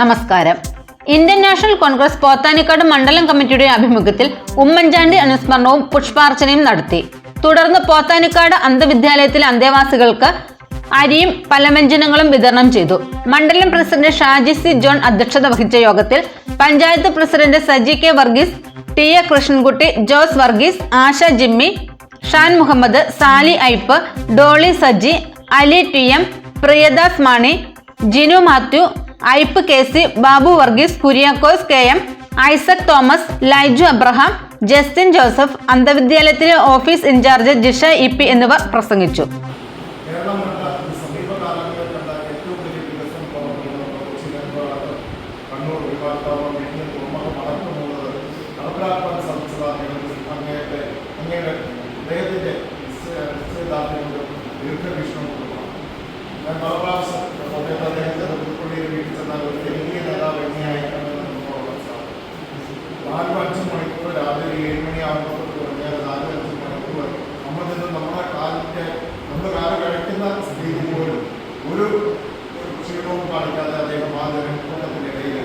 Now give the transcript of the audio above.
നമസ്കാരം. Indian national Congress Pothanikkad മണ്ഡലം കമ്മിറ്റിയുടെ ആഭിമുഖ്യത്തിൽ ഉമ്മൻചാണ്ടി അനുസ്മരണവും പുഷ്പാർച്ചനയും നടത്തി. തുടർന്ന് പോത്താനിക്കാട് അന്ധവിദ്യാലയത്തിലെ അന്തേവാസികൾക്ക് അരിയും പലവ്യഞ്ജനങ്ങളും വിതരണം ചെയ്തു. മണ്ഡലം പ്രസിഡന്റ് ഷാജി സി ജോൺ അധ്യക്ഷത വഹിച്ച യോഗത്തിൽ panchayat president Saji K Varghese T A Krishnankutty Jose Varghese Asha Jimmy Shan Muhammad Sally Aippu Dolly Saji Ali T M Priyadas Mani Jinu Mathew Aippu K C Babu Varghese Kuriakose K M Isaac Thomas Laiju Abraham Justin Joseph അന്ധവിദ്യാലയത്തിലെ office in-charge Jisha E P എന്നിവർ പ്രസംഗിച്ചു. നിൽക്കുന്ന ഒരു ജനകീയ നേതാവ് എങ്ങനെയായിരുന്നു നമുക്ക് ഉറപ്പാൻ സാധിക്കും നാല് അഞ്ച് മണിക്കൂർ രാവിലെ ഏഴ് മണിയാകുമ്പോൾ തുടങ്ങിയാൽ നാല് അഞ്ച് മണിക്കൂർ നമ്മൾ നിന്ന് നമ്മുടെ കാലിന്റെ നമ്മുടെ കാൽ കഴിക്കുന്ന സ്ഥിതി പോലും ഒരു ക്ഷീണവും കാണിക്കാതെ അദ്ദേഹം ആ ജനക്കൂട്ടത്തിനിടയിൽ